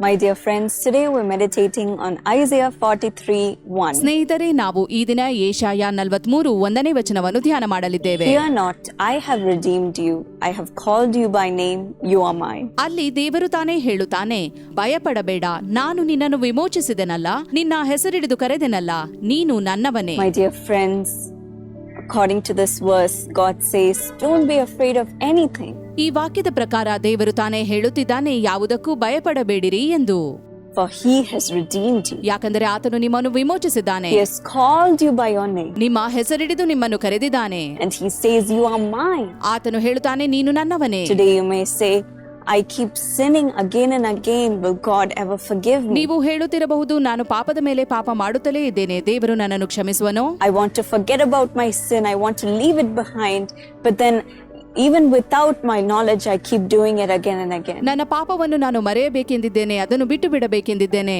My dear friends today we meditating on Isaiah forty three one ಸ್ನೇಹಿತರೆ ನಾವು ಈ ದಿನ ಏಷಾಯ ನಲವತ್ಮೂರು ಒಂದನೇ ವಚನವನ್ನು ಧ್ಯಾನ ಮಾಡಲಿದ್ದೇವೆ. You are not I have redeemed you I have called you by name you are my ಅಲ್ಲಿ ದೇವರು ತಾನೇ ಹೇಳುತ್ತಾನೆ ಭಯಪಡಬೇಡ ನಾನು ನಿನ್ನನ್ನು ವಿಮೋಚಿಸಿದೆನಲ್ಲ ನಿನ್ನ ಹೆಸರಿಡಿದು ಕರೆದೆನಲ್ಲ ನೀನು ನನ್ನವನೇ. My dear friends according to this verse, God says, Don't be afraid of anything. ಈ ವಾಕ್ಯದ ಪ್ರಕಾರ ದೇವರು ತಾನೇ ಹೇಳುತ್ತಿದ್ದಾನೆ ಯಾವುದಕ್ಕೂ ಭಯಪಡಬೇಡಿರಿ ಎಂದು For he has redeemed you. ಯಾಕಂದರೆ ಆತನು ನಿಮ್ಮನ್ನು ವಿಮೋಚಿಸಿದ್ದಾನೆ He has called you by your name. ನಿಮ್ಮ ಹೆಸರಿಡಿದು ನಿಮ್ಮನ್ನು ಕರೆದಿದ್ದಾನೆ And he says, You are mine. ಆತನು ಹೇಳುತ್ತಾನೆ ನೀನು ನನ್ನವನೇ Today you may say, I keep sinning again and again. Will God ever forgive me? ನೀವು ಹೇಳುತ್ತಿರಬಹುದು ನಾನು ಪಾಪದ ಮೇಲೆ ಪಾಪ ಮಾಡುತ್ತಲೇ ಇದ್ದೇನೆ ದೇವರು ನನ್ನನ್ನು ಕ್ಷಮಿಸುವನೋ I want to forget about my sin. I want to leave it behind. But then, even without my knowledge, I keep doing it again and again. ನನ್ನ ಪಾಪವನ್ನು ನಾನು ಮರೆಯಬೇಕೆಂದಿದ್ದೇನೆ ಅದನ್ನು ಬಿಟ್ಟು ಬಿಡಬೇಕೆಂದಿದ್ದೇನೆ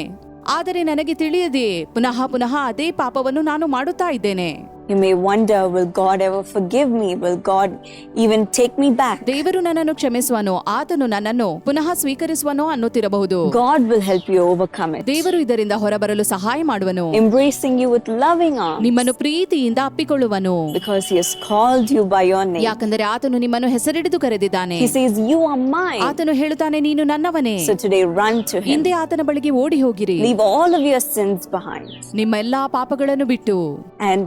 ಆದರೆ ನನಗೆ ತಿಳಿಯದೆ ಪುನಃ ಪುನಃ ಅದೇ ಪಾಪವನ್ನು ನಾನು ಮಾಡುತ್ತಾ ಇದ್ದೇನೆ You may wonder, will God ever forgive me? Will God even take me back? ದೇವರು ನನ್ನನ್ನು ಕ್ಷಮಿಸುವನೋ ಆತನು ನನ್ನನ್ನು ಪುನಃ ಸ್ವೀಕರಿಸುವನೋ ಅನ್ನುತ್ತಿರಬಹುದು God will help you overcome it, ದೇವರು ಇದರಿಂದ ಹೊರಬರಲು ಸಹಾಯ ಮಾಡುವನು embracing you with loving arms ನಿಮ್ಮನ್ನು ಪ್ರೀತಿಯಿಂದ ಅಪ್ಪಿಕೊಳ್ಳುವನು because He has called you by your name. ಯಾಕಂದರೆ ಆತನು ನಿಮ್ಮನ್ನು ಹೆಸರಿಡಿದು ಕರೆದಿದ್ದಾನೆ He says, You are mine. ಆತನು ಹೇಳುತ್ತಾನೆ ನೀನು ನನ್ನವನೇ So today, run to Him. ಹಿಂದೆ ಆತನ ಬಳಿಗೆ ಓಡಿ ಹೋಗಿರಿ Leave all of your sins behind ನಿಮ್ಮ ಎಲ್ಲಾ ಪಾಪಗಳನ್ನು ಬಿಟ್ಟು and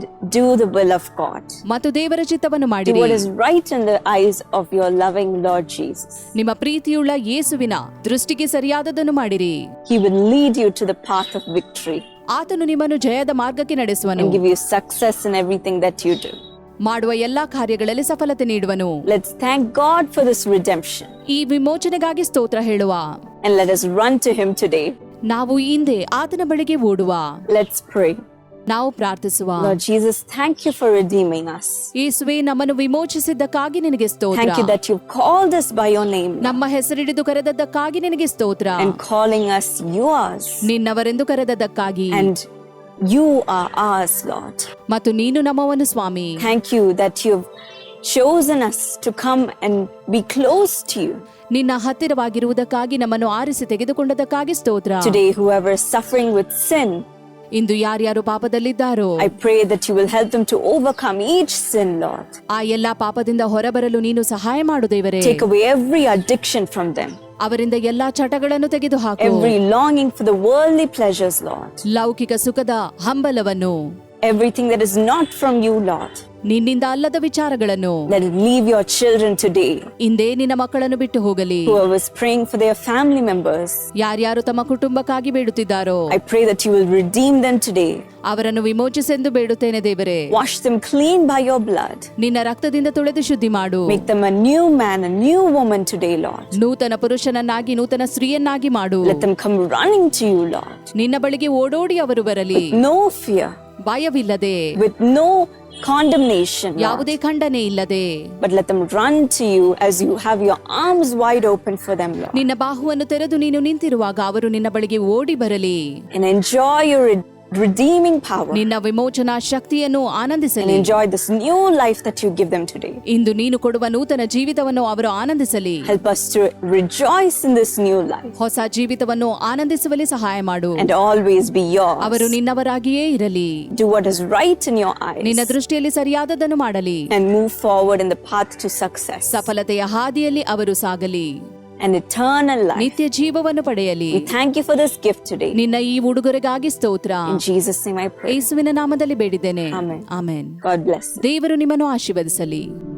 do the will of God. ಮತ್ತು ದೇವರ ಚಿತ್ತವನ್ನು Do ಮಾಡಿರಿ what is right in the eyes of your loving Lord Jesus. ನಿಮ್ಮ ಪ್ರೀತಿಯುಳ್ಳ ಯೇಸುವಿನ ದೃಷ್ಟಿಗೆ ಸರಿಯಾದದನ್ನು ಮಾಡಿರಿ He will lead you to the path of victory ಆತನು ನಿಮ್ಮನ್ನು ಜಯದ ಮಾರ್ಗಕ್ಕೆ ನಡೆಸುವನು and give you success in everything that you do. ಮಾಡುವ ಎಲ್ಲಾ ಕಾರ್ಯಗಳಲ್ಲಿ ಸಫಲತೆ ನೀಡುವನು Let's thank God for this redemption ಈ ವಿಮೋಚನೆಗಾಗಿ ಸ್ತೋತ್ರ ಹೇಳುವ and let us run to Him today. ನಾವು ಹಿಂದೆ ಆತನ ಬಳಿಗೆ ಓಡುವ Let's pray. ನಾವು ಪ್ರಾರ್ಥಿಸುವ Lord Jesus, thank you for redeeming us. ಯೇಸುವೆ ನಮ್ಮನ್ನು ವಿಮೋಚಿಸಿದ್ದಕ್ಕಾಗಿ ನಿನಗೆ ಸ್ತೋತ್ರ Thank you that you've called us by your name ನಮ್ಮ ಹೆಸರಿಡಿದು ಕರೆದದ್ದಕ್ಕಾಗಿ ನಿನಗೆ ಸ್ತೋತ್ರ and calling us yours. ನಿನ್ನವರೆಂದು ಕರೆದದ್ದಕ್ಕಾಗಿ And you are ours, Lord. ಮತ್ತು ನೀನು ನಮ್ಮವನು ಸ್ವಾಮಿ Thank you that you've chosen us to come and be close to you. ನಿನ್ನ ಹತ್ತಿರವಾಗಿರುವುದಕ್ಕಾಗಿ ನಮ್ಮನ್ನು ಆರಿಸಿ ತೆಗೆದುಕೊಂಡದಕ್ಕಾಗಿ ಸ್ತೋತ್ರ Today, whoever is suffering with sin, ಇಂದು ಯಾರ್ಯಾರು ಪಾಪದಲ್ಲಿದ್ದಾರೋ I pray that you will help them to overcome each sin, Lord. ಆ ಎಲ್ಲಾ ಪಾಪದಿಂದ ಹೊರಬರಲು ನೀನು ಸಹಾಯ ಮಾಡು ದೇವರೇ Take away every addiction from them, ಅವರಿಂದ ಎಲ್ಲಾ ಚಟಗಳನ್ನು ತೆಗೆದುಹಾಕು every longing for the worldly pleasures, Lord. ಲೌಕಿಕ ಸುಖದ ಹಂಬಲವನ್ನು Everything that is not from you, Lord. ನಿನ್ನಿಂದ ಅಲ್ಲದ ವಿಚಾರಗಳನ್ನು it leave your children today. ಇಂದೇ ನಿನ್ನ ಮಕ್ಕಳನ್ನು ಬಿಟ್ಟು ಹೋಗಲಿ who is praying for their family members, ಯಾರ್ಯಾರು ತಮ್ಮ ಕುಟುಂಬಕ್ಕಾಗಿ ಬೇಡುತ್ತಿದ್ದಾರೋ I pray that you will redeem them today. ಅವರನ್ನು ವಿಮೋಚಿಸೆಂದು ಬೇಡುತ್ತೇನೆ ದೇವರೇ Wash them clean by your blood. ನಿನ್ನ ರಕ್ತದಿಂದ ತೊಳೆದು ಶುದ್ಧಿ ಮಾಡು Make them a new man, a new woman today, Lord. ನೂತನ ಪುರುಷನನ್ನಾಗಿ ನೂತನ ಸ್ತ್ರೀಯನ್ನಾಗಿ ಮಾಡು Let them come running to you, Lord. ನಿನ್ನ ಬಳಿಗೆ ಓಡೋಡಿ ಅವರು ಬರಲಿ No fear, ಭಯವಿಲ್ಲದೆ. ವಿತ್ ನೋ ಕಾಂಡಮ್ನೇಷನ್ ಯಾವುದೇ ಖಂಡನೆ ಇಲ್ಲದೆ. But let them run to you as you have your arms wide open for them ನಿನ್ನ ಬಾಹುವನ್ನು ತೆರೆದು ನೀನು ನಿಂತಿರುವಾಗ ಅವರು ನಿನ್ನ ಬಳಿಗೆ ಓಡಿ ಬರಲಿ. And enjoy your redeeming power ನಿನ್ನ ವಿಮೋಚನಾ ಶಕ್ತಿಯನ್ನು and ಆನಂದಿಸಲಿ enjoy this new life that you give them today. ಇಂದು ನೀನು ಕೊಡುವ ನೂತನ ಜೀವಿತವನ್ನು ಅವರು ಆನಂದಿಸಲಿ Help us to rejoice in this new life ಹೊಸ ಜೀವಿತವನ್ನು ಆನಂದಿಸುವಲ್ಲಿ ಸಹಾಯ ಮಾಡು and always be ಅವರು yours. ನಿನ್ನವರಾಗಿಯೇ ಇರಲಿ Do what is right in your ನಿನ್ನ eyes ದೃಷ್ಟಿಯಲ್ಲಿ ಸರಿಯಾದದನ್ನು ಮಾಡಲಿ and move forward in the path to success ಸಫಲತೆಯ ಹಾದಿಯಲ್ಲಿ ಅವರು ಸಾಗಲಿ ನಿತ್ಯ ಜೀವವನ್ನು ಪಡೆಯಲಿ. Thank you for this gift today ನಿನ್ನ ಈ ಉಡುಗೊರೆಗಾಗಿ ಸ್ತೋತ್ರ. ಜೀಸಸ್ ನೇಮ್ ಐ ನಾಮದಲ್ಲಿ ಬೇಡಿದ್ದೇನೆ. ಆಮೆನ್ ಗಡ್ ಬlesಸ್ ದೇವರು ನಿಮ್ಮನ್ನು ಆಶೀರ್ವದಿಸಲಿ.